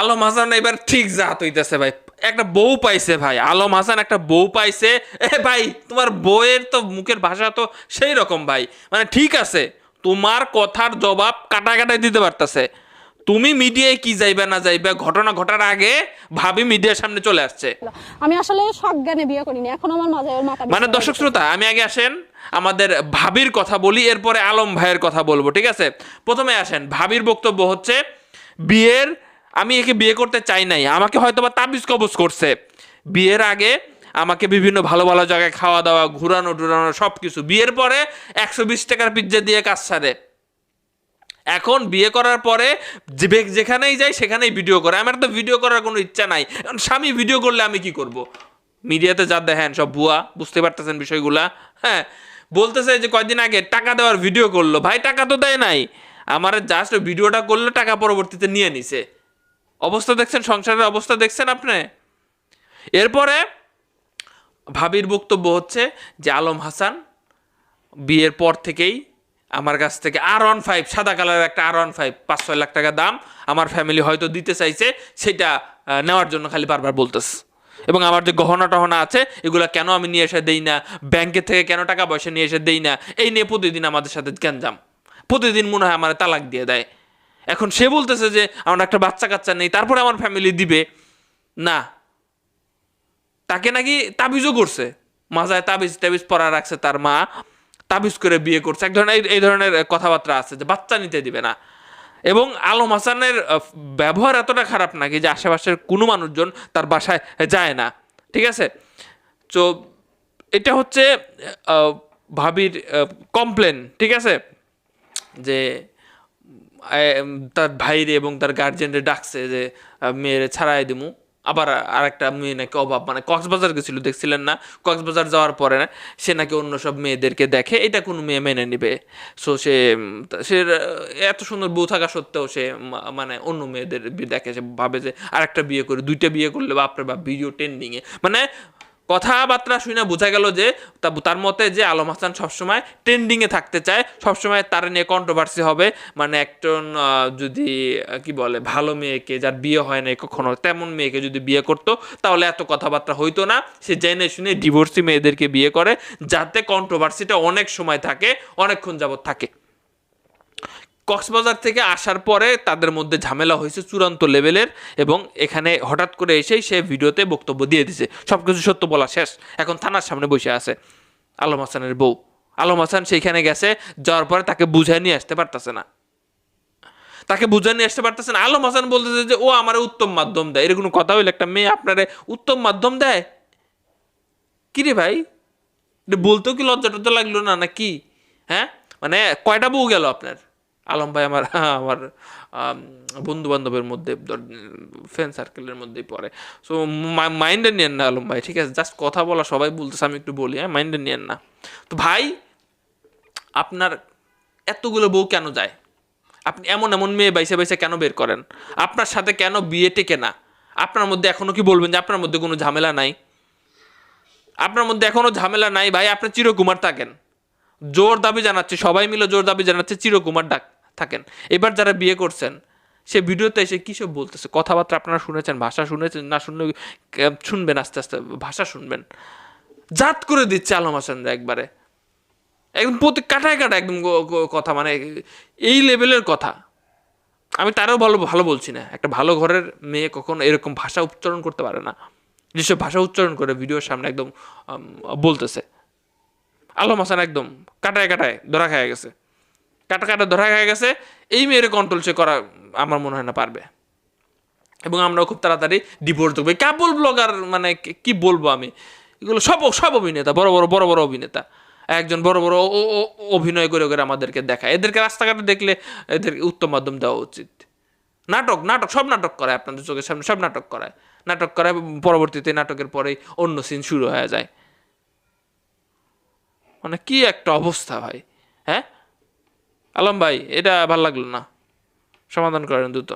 আলম হাসান এবার ঠিক জাত হইতেছে ভাই। একটা বউ পাইছে ভাই আলম হাসান একটা বউ পাইছে। এ ভাই তোমার বউয়ের তো মুখের ভাষা তো সেই রকম ভাই। মানে ঠিক আছে তোমার কথার জবাব কাটা কাটাই দিতে পারতেছে। তুমি মিডিয়ায় কি যাইবে না যাইবে ঘটনা ঘটার আগে ভাবি মিডিয়ার সামনে চলে আসছে। আমি আসলে সজ্ঞানে বিয়ে করিনি এখন আমার মাঝে ওর মাথা মানে দর্শক শ্রোতা আমি আগে আসেন আমাদের ভাবির কথা বলি এরপরে আলম ভাইয়ের কথা বলব ঠিক আছে? প্রথমে আসেন ভাবির বক্তব্য হচ্ছে বিয়ের আমি একে বিয়ে করতে চাই নাই। আমাকে হয়তো বা তাবিজ কবজ করছে। বিয়ের আগে আমাকে বিভিন্ন ভালো ভালো জায়গায় খাওয়া দাওয়া, ঘুরানো টুরানো সব কিছু বিয়ের পরে একশো বিশ টাকার পিজ্জা দিয়ে কাজ সারে। এখন বিয়ে করার পরে যেখানেই যাই সেখানেই ভিডিও করে। আমার তো ভিডিও করার কোনো ইচ্ছা নাই। এখন স্বামী ভিডিও করলে আমি কি করব? মিডিয়াতে যা দেখেন সব ভুয়া, বুঝতে পারতেছেন বিষয়গুলা। হ্যাঁ বলতেছে যে কয়দিন আগে টাকা দেওয়ার ভিডিও করল। ভাই, টাকা তো দেয় নাই। আমার জাস্ট ভিডিওটা করল টাকা পরবর্তীতে নিয়ে নিছে। অবস্থা দেখছেন, সংসারের অবস্থা দেখছেন আপনি? এরপরে ভাবির বক্তব্য হচ্ছে যে, আলম হাসান, বিয়ের পর থেকেই আমার কাছ থেকে আর ওয়ান ফাইভ সাদা কালারের একটা আর ওয়ান ফাইভ পাঁচ ছয় লাখ টাকা দাম আমার ফ্যামিলি হয়তো দিতে চাইছে, সেটা নেওয়ার জন্য খালি বারবার বলতেছে। এবং আমার যে গহনা টহনা আছে, এগুলো কেন আমি নিয়ে এসে দেই না? ব্যাংকের থেকে কেন টাকা পয়সা নিয়ে এসে দেই না? এই নিয়ে প্রতিদিন আমাদের সাথে গ্যাঞ্জাম। প্রতিদিন মনে হয় আমার তালাক দিয়ে দেয়। এখন সে বলতেছে যে আমার একটা বাচ্চা কাচ্চা নেই, তারপরে আমার ফ্যামিলি দিবে। না। তাকে নাকি তাবিজও করছে। মাজায় তাবিজ তাবিজ পরা রাখছে তার মা, তাবিজ করে বিয়ে করছে। এক ধরনের, এই- ধরনের কথাবার্তা আছে যে বাচ্চা নিতে দিবে না। এবং আলম হাসানের ব্যবহার এতটা খারাপ নাকি যে আশেপাশের কোনো মানুষজন তার বাসায় যায় না। ঠিক আছে? তো এটা হচ্ছে ভাবির কমপ্লেন ঠিক আছে? যে তার ভাইরে এবং তার গার্জেনরে ডাকছে যে মেয়েরে ছাড়াই দিমু। আবার আর একটা মেয়ে নাকি অভাব মানে কক্সবাজার গেছিল, দেখছিলেন না? কক্সবাজার যাওয়ার পরে না, সে নাকি অন্য সব মেয়েদেরকে দেখে, এটা কোনো মেয়ে মেনে নিবে? সো সে সে এত সুন্দর বউ থাকা সত্ত্বেও সে মানে অন্য মেয়েদের দেখে, সে ভাবে যে আরেকটা বিয়ে করে, দুইটা বিয়ে করলে বাপরে বা ভিডিও ট্রেন্ডিংয়ে মানে কথাবার্তা শুনে বোঝা গেল যে তার মতে যে আলম হাসান সবসময় ট্রেন্ডিংয়ে থাকতে চায়, সবসময় তার নিয়ে কন্ট্রোভার্সি হবে। মানে একজন যদি কি বলে, ভালো মেয়েকে যার বিয়ে হয় না কখনো, তেমন মেয়েকে যদি বিয়ে করতো, তাহলে এত কথাবার্তা হইতো না। সে জেনে শুনে ডিভোর্সি মেয়েদেরকে বিয়ে করে, যাতে কন্ট্রোভার্সিটা অনেক সময় থাকে, অনেকক্ষণ যাবত থাকে। কক্সবাজার থেকে আসার পরে তাদের মধ্যে ঝামেলা হয়েছে চূড়ান্ত লেভেলের এবং এখানে হঠাৎ করে এসেই সে ভিডিওতে বক্তব্য দিয়ে দিছে। সব কিছু সত্য বলা শেষ। এখন থানার সামনে বসে আছে আলম হাসানের বউ। আলম হাসান সেইখানে গেছে, যাওয়ার পরে তাকে বুঝায় নিয়ে আসতে পারতেছে না। তাকে বুঝায় নিয়ে আসতে পারতেছে না। আলম হাসান বলতেছে যে, ও আমার উত্তম মাধ্যম দেয়। এরকম কথা হইলে একটা মেয়ে আপনারে উত্তম মাধ্যম দেয়? কিরে ভাই? বলতেও কি লজ্জা টজ্জা লাগল না না কি হ্যাঁ? মানে কয়টা বউ গেল আপনার? আলম ভাই আমার আমার বন্ধু বান্ধবের মধ্যে ফ্রেন্ড সার্কেলের মধ্যেই পড়ে। সো মাইন্ডে নিয়েন না আলম ভাই ঠিক আছে? জাস্ট কথা বলা, সবাই বলতেছে, আমি একটু বলি হ্যাঁ? মাইন্ডে নিয়েন না। তো ভাই, আপনার এতগুলো বউ কেন যায়? আপনি এমন এমন মেয়ে বাইসে বাইসে কেন বের করেন? আপনার সাথে কেন বিয়ে টেকে না? আপনার মধ্যে এখনও কি বলবেন যে আপনার মধ্যে কোনো ঝামেলা নাই? আপনার মধ্যে এখনও ঝামেলা নাই, ভাই? আপনি চিরকুমার থাকেন। জোর দাবি জানাচ্ছে, সবাই মিলে জোর দাবি জানাচ্ছে, চিরকুমার ডাক। থাকেন। এবার যারা বিয়ে করছেন, সে ভিডিওতে এসে কী সব বলতেছে? কথাবার্তা আপনারা শুনেছেন, ভাষা শুনেছেন, না শুনলে শুনবেন আস্তে আস্তে, ভাষা শুনবেন। জাত করে দিচ্ছে আলম হাসানরা একবারে। একদম প্রতি কাটায় কাটা একদম কথা মানে এই লেভেলের কথা। আমি তারও ভালো ভালো বলছি না। একটা ভালো ঘরের মেয়ে কখনো এরকম ভাষা উচ্চারণ করতে পারে না। যেসব ভাষা উচ্চারণ করে ভিডিওর সামনে একদম বলতেছে। আলম হাসান একদম কাটায় কাটায় ধরা খায় গেছে। কাটা কাটা ধরা হয়ে গেছে। এই মেয়ের কন্ট্রোল সে করা আমার মনে হয় না পারবে। এবং আমরাও খুব তাড়াতাড়ি ডিভোর্স দেবো কাপল ব্লগার মানে কি- বলব আমি? এগুলো সব সব অভিনেতা, বড় বড় বড় বড় অভিনেতা। একজন বড় বড় অভিনয় করে করে আমাদেরকে দেখায়। এদেরকে রাস্তাঘাটে দেখলে এদের উত্তম মাধ্যম দেওয়া উচিত। নাটক নাটক, সব নাটক করায় আপনাদের চোখের সামনে, সব নাটক করায়। নাটক করায়, পরবর্তীতে নাটকের পরেই অন্য সিন শুরু হয়ে যায়। মানে কি একটা অবস্থা ভাই। আলম ভাই এটা ভালো লাগল না। সমাধান করেন দ্রুত।